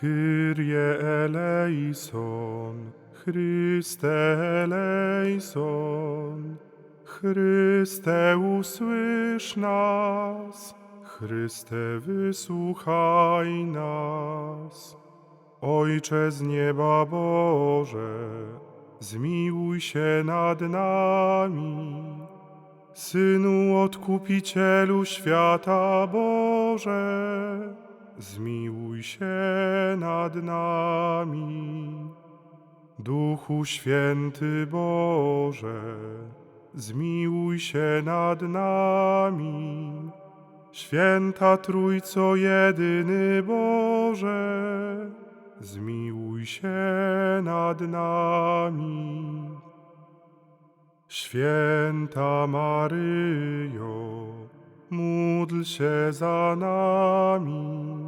Kyrie eleison, Chryste eleison, Chryste usłysz nas, Chryste wysłuchaj nas. Ojcze z nieba Boże, zmiłuj się nad nami. Synu Odkupicielu świata Boże, zmiłuj się nad nami. Duchu Święty Boże, zmiłuj się nad nami. Święta Trójco Jedyny Boże, zmiłuj się nad nami. Święta Maryjo, módl się za nami.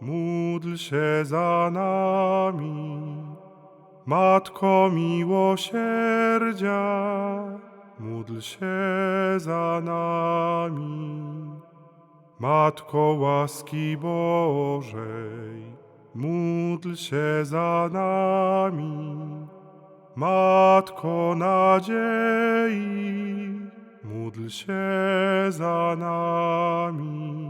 módl się za nami. Matko miłosierdzia, módl się za nami. Matko łaski Bożej, módl się za nami. Matko nadziei, módl się za nami.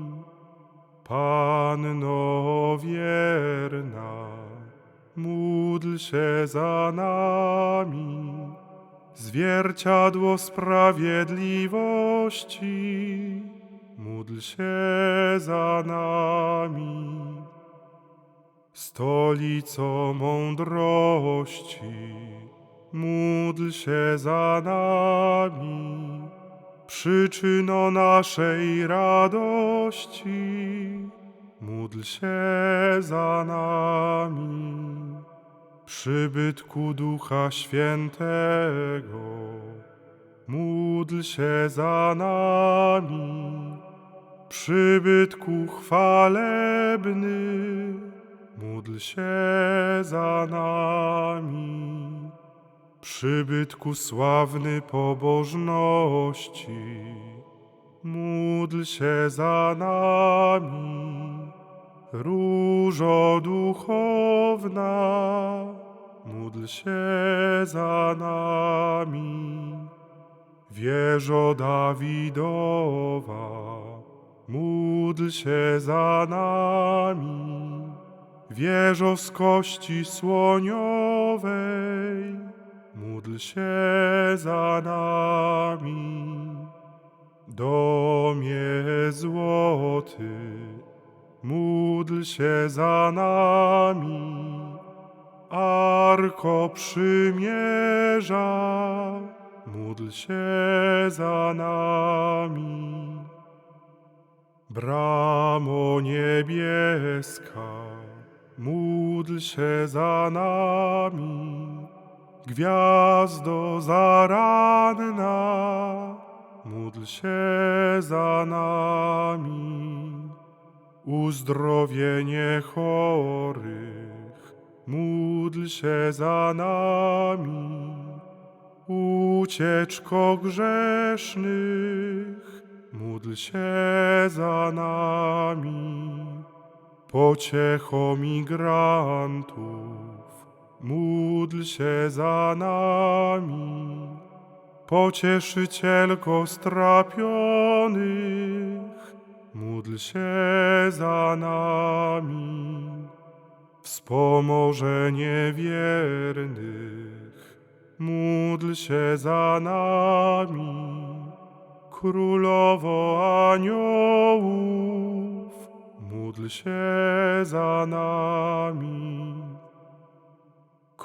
Panno wierna, módl się za nami. Zwierciadło sprawiedliwości, módl się za nami. Stolico mądrości, módl się za nami. Przyczyno naszej radości, módl się za nami. Przybytku Ducha Świętego, módl się za nami. Przybytku chwalebny, módl się za nami. Przybytku sławny pobożności, módl się za nami. Różo duchowna, módl się za nami. Wieżo Dawidowa, módl się za nami. Wieżo z kości słoniowej, módl się za nami. Domie złoty, módl się za nami. Arko przymierza, módl się za nami. Bramo niebieska, módl się za nami. Gwiazdo zaranna, módl się za nami. Uzdrowienie chorych, módl się za nami. Ucieczko grzesznych, módl się za nami. Pociecho migrantów, módl się za nami. Pocieszycielko strapionych, módl się za nami. Wspomożenie wiernych, módl się za nami. Królowo aniołów, módl się za nami.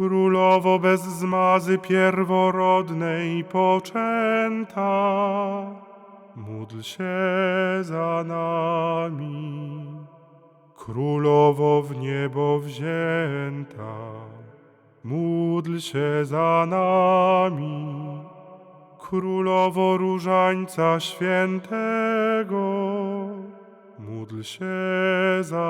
Królowo bez zmazy pierworodnej poczęta, módl się za nami. Królowo w niebo wzięta, módl się za nami. Królowo Różańca Świętego, módl się za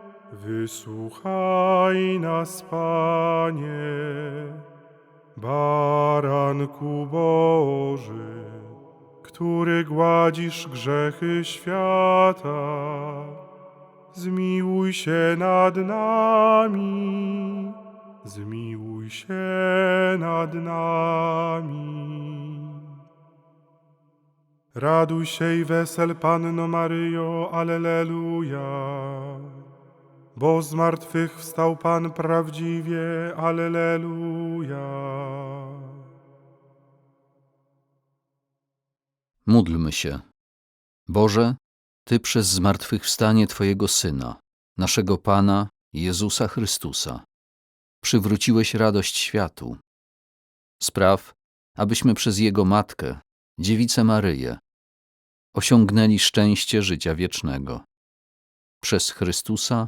wysłuchaj nas, Panie. Baranku Boży, który gładzisz grzechy świata, zmiłuj się nad nami, zmiłuj się nad nami. Raduj się i wesel Panno Maryjo, Alleluja. Bo z martwych wstał Pan prawdziwie, Alleluja. Módlmy się. Boże, Ty przez zmartwychwstanie Twojego Syna, naszego Pana Jezusa Chrystusa, przywróciłeś radość światu. Spraw, abyśmy przez Jego Matkę, Dziewicę Maryję, osiągnęli szczęście życia wiecznego. Przez Chrystusa,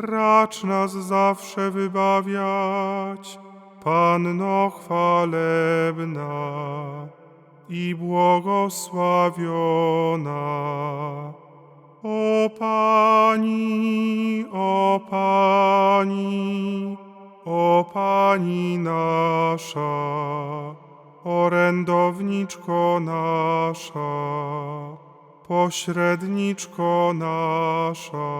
racz nas zawsze wybawiać. Panno chwalebna i błogosławiona. O Pani, o Pani, o Pani nasza, orędowniczko nasza, pośredniczko nasza,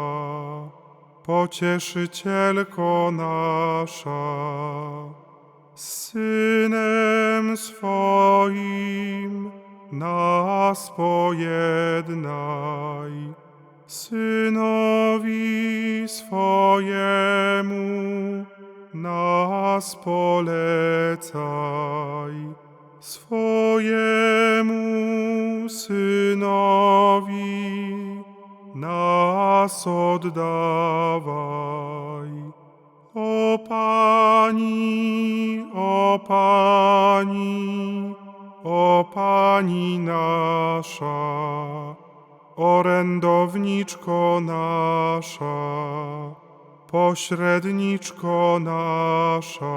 pocieszycielko nasza Synem swoim nas pojednaj, Synowi swojemu nas polecaj, swojemu Synowi nas oddawaj. O Pani, o Pani, o Pani nasza, orędowniczko nasza, pośredniczko nasza,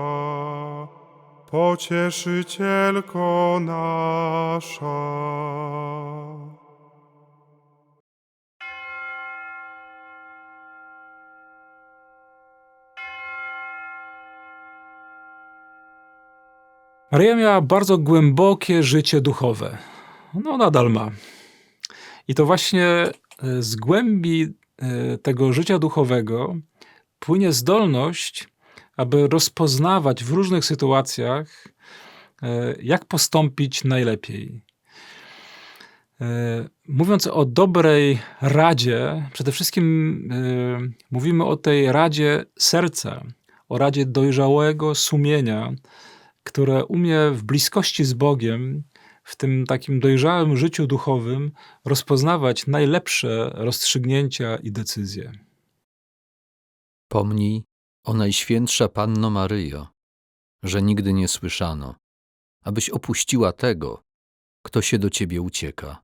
pocieszycielko nasza. Maryja miała bardzo głębokie życie duchowe. No, nadal ma. I to właśnie e, z głębi e, tego życia duchowego płynie zdolność, aby rozpoznawać w różnych sytuacjach, e, jak postąpić najlepiej. Mówiąc o dobrej radzie, przede wszystkim mówimy o tej radzie serca, o radzie dojrzałego sumienia, które umie w bliskości z Bogiem, w tym takim dojrzałym życiu duchowym, rozpoznawać najlepsze rozstrzygnięcia i decyzje. Pomnij, o Najświętsza Panno Maryjo, że nigdy nie słyszano, abyś opuściła tego, kto się do Ciebie ucieka,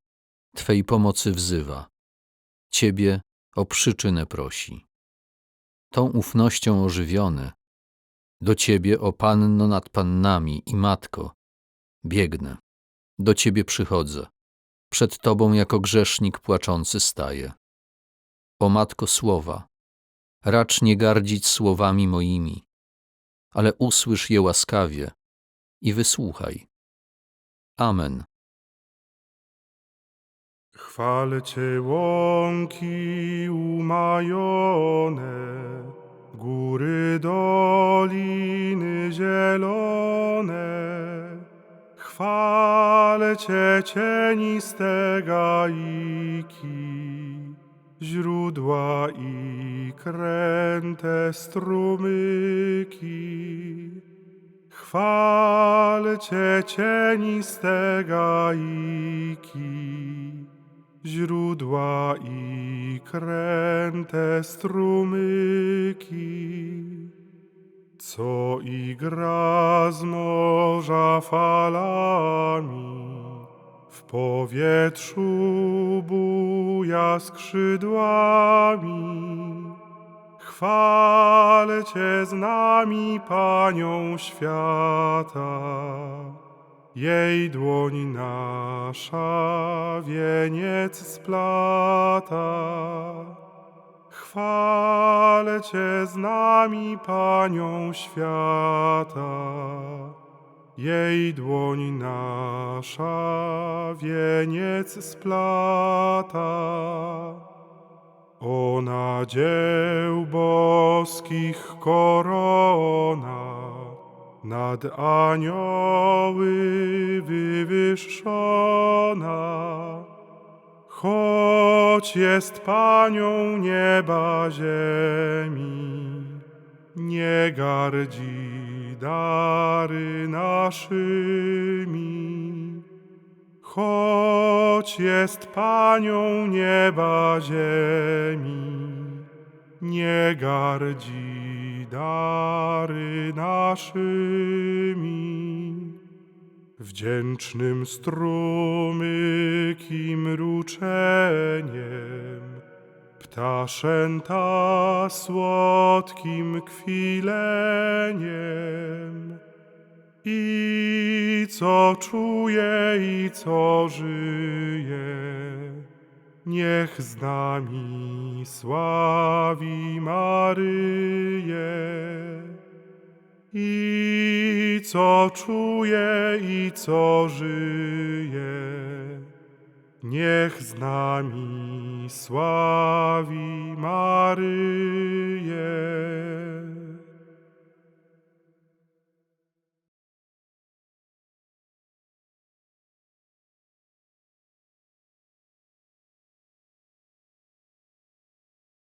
Twej pomocy wzywa, Ciebie o przyczynę prosi. Tą ufnością ożywiony, do Ciebie, o Panno nad Pannami i Matko, biegnę, do Ciebie przychodzę, przed Tobą jako grzesznik płaczący staję. O Matko Słowa, racz nie gardzić słowami moimi, ale usłysz je łaskawie i wysłuchaj. Amen. Chwal Cię łąki umajone, góry doliny zielone. Chwal Cię cieniste gaiki, źródła i kręte strumyki. Chwal Cię cieniste gaiki, źródła i kręte strumyki. Co igra z morza falami, w powietrzu buja skrzydłami. Chwalę Cię z nami, Panią świata. Jej dłoń nasza wieniec splata. Chwalę Cię z nami, Panią świata. jej dłoń nasza wieniec splata. Ona dzieł boskich korona, nad anioły wywyższona. Choć jest Panią nieba ziemi, nie gardzi dary naszymi. Choć jest Panią nieba ziemi, nie gardzi dary naszymi. Wdzięcznym strumykim ruczeniem, ptaszęta słodkim kwileniem. I co czuje, i co żyje, niech z nami sławi Maryję. I co czuje, i co żyje, niech z nami sławi Maryję.